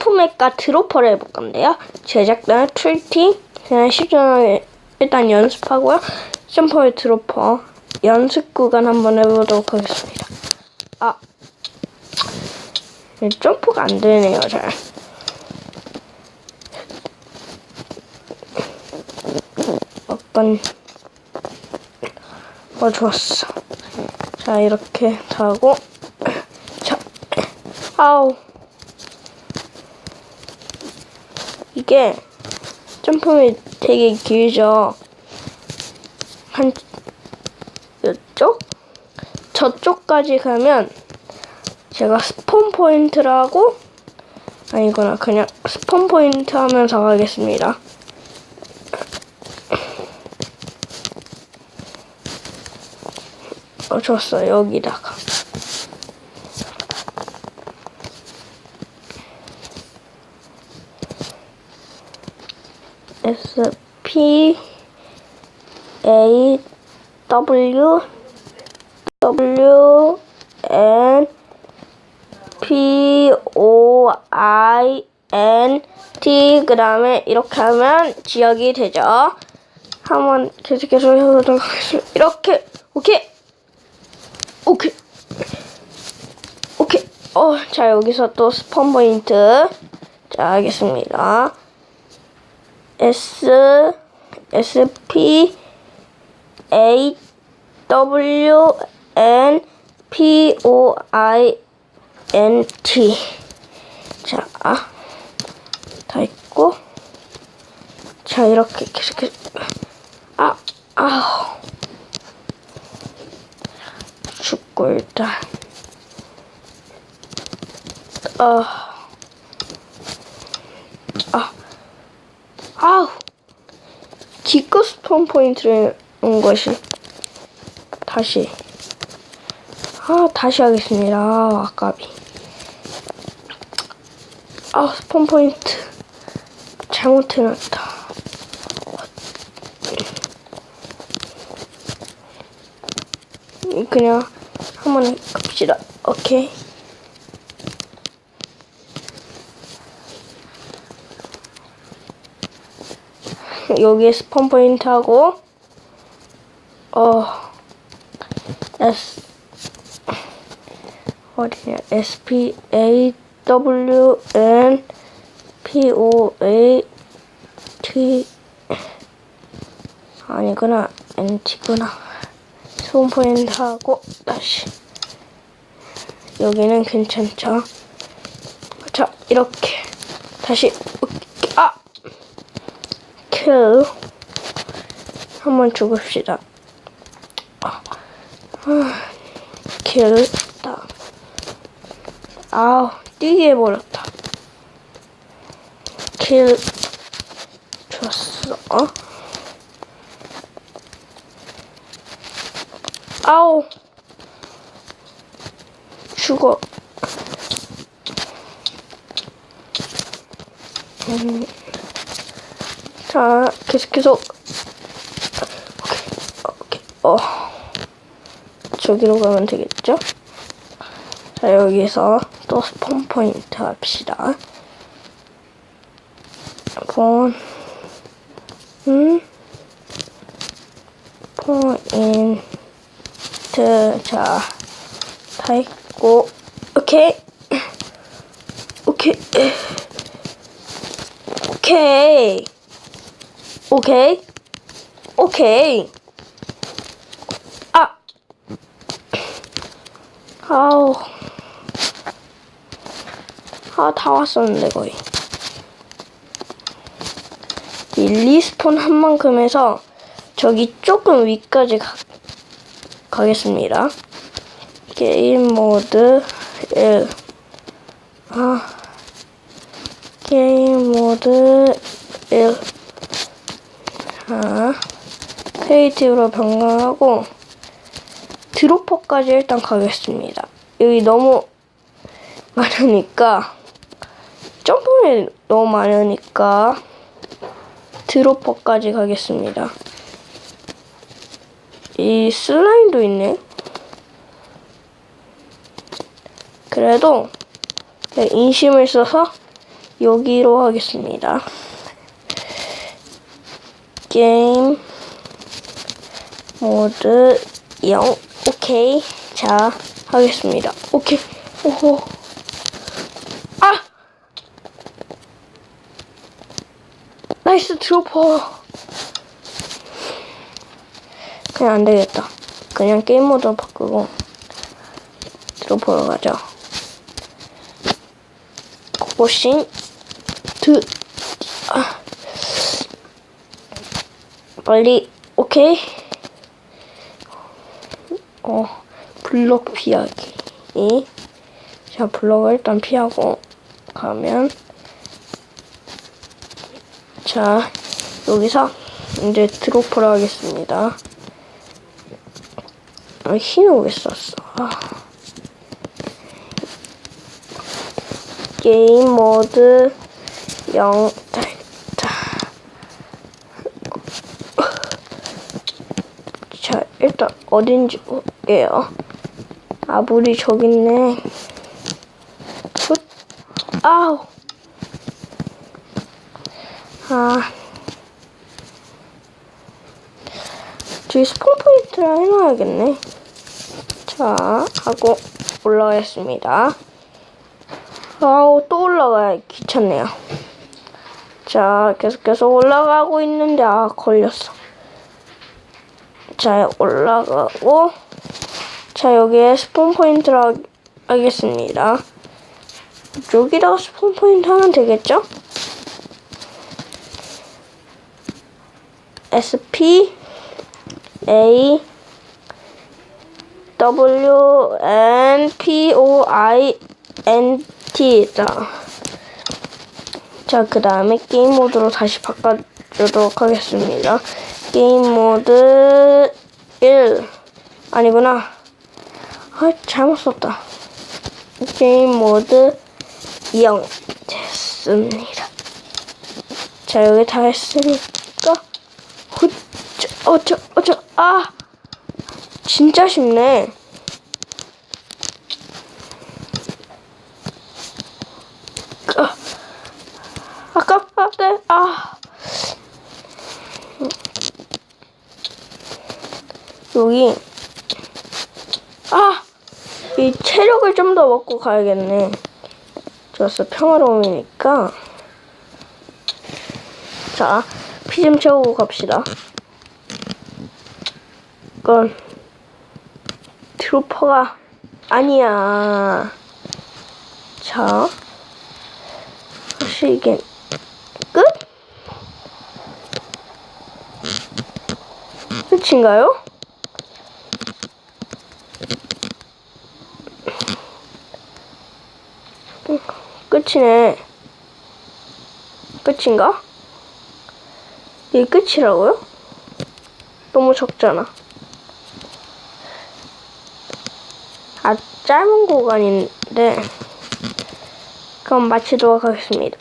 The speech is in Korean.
점프맵과 드로퍼를 해볼 건데요. 트리티. 그냥 시전하게 일단 연습하고요. 점퍼의 드로퍼 연습 구간 한번 해보도록 하겠습니다. 아, 네, 점프가 안 되네요, 잘. 약간 어 좋았어. 자 이렇게 하고 자 아우 이게 점프이 되게 길죠. 한 이쪽 저쪽까지 가면 제가 스폰 포인트라고 아니거나 그냥 스폰 포인트 하면서 가겠습니다. 어, 줬어, 여기다가. S, P, A, W, W, N, P, O, I, N, T, 그 다음에 이렇게 하면 지역이 되죠. 한번 계속해서 해보도록 하겠습니다. 이렇게, 오케이. 오케이. 오케이. 어, 자, 여기서 또 스폰 포인트. 자, 하겠습니다. S, S, P, A, W, N, P, O, I, N, T. 자, 다 있고. 자, 이렇게 계속해서. 아, 아우. 죽고 일단 아, 아, 아우 기껏 스폰 포인트를 온 것이 다시. 아 다시 하겠습니다. 아, 아까비 아 스폰 포인트. 잘못 해놨다. 그냥 한번 갑시다. 오케이. 여기에 스폰 포인트 하고 어 S 어디냐 S P A W N P O A T 아니구나 N T구나 스폰 포인트 하고 다시 여기는 괜찮죠? 자 이렇게 다시 아! 킬 한번 죽읍시다 아, 킬 다. 아우 뛰게 해버렸다 킬 좋았어 아우 죽어. 음. 자, 계속 계속. 오케이, 오케이, 어. 저기로 가면 되겠죠? 자, 여기서 또 스폰 포인트 합시다. 폰, 음, 포인트. 자, 다 했고, 오케이. 오케이. 오케이. 오케이. 오케이. 아. 아우. 아, 다 왔었는데, 거의. 이 리스폰 한 만큼 해서 저기 조금 위까지 가, 가겠습니다. 게임 모드 1. 아, 게임 모드 1. 자, 페이티브로 변경하고, 드로퍼까지 일단 가겠습니다. 여기 너무 많으니까, 점프이 너무 많으니까, 드로퍼까지 가겠습니다. 이 슬라임도 있네. 그래도 인심을 써서 여기로 하겠습니다. 게임 모드 0 오케이. 자 하겠습니다. 오케이. 오호. 아! 나이스 드로퍼. 그냥 안 되겠다. 그냥 게임 모드 바꾸고 드로퍼로 가자. 고고싱. 드 빨리 오케이? 어 블록 피하기. 자 블록을 일단 피하고 가면 자 여기서 이제 드로퍼를 하겠습니다. 아, 흰을 왜 썼어. 아. 게임 모드 0 자, 일단 어딘지 볼게요. 아, 물이 저기 있네. 훗. 아우. 아. 저기 스폰 포인트를 해놔야겠네. 자, 하고 올라가겠습니다. 아우, 또 올라가야 귀찮네요. 자, 계속해서 올라가고 있는데, 아, 걸렸어. 자, 올라가고, 자, 여기에 스폰 포인트를 하, 하겠습니다. 여기다가 스폰 포인트 하면 되겠죠? SP, A, W, N, P, O, I, N, T. 자, 자, 그 다음에 게임 모드로 다시 바꿔주도록 하겠습니다. 게임 모드 1. 아니구나. 아, 잘못 썼다. 게임 모드 0. 됐습니다. 자, 여기 다 했으니까. 훗, 저, 어쩌, 어쩌, 아! 진짜 쉽네. 아, 아깝다, 네, 아. 여기 아! 이 체력을 좀 더 먹고 가야겠네. 좋았어. 평화로움이니까. 자, 피 좀 채우고 갑시다. 이건 트루퍼가 아니야. 자, 혹시 이게 끝? 끝인가요? 끝이네. 끝인가? 이게 끝이라고요? 너무 적잖아. 아, 짧은 구간인데. 그럼 마치도록 하겠습니다.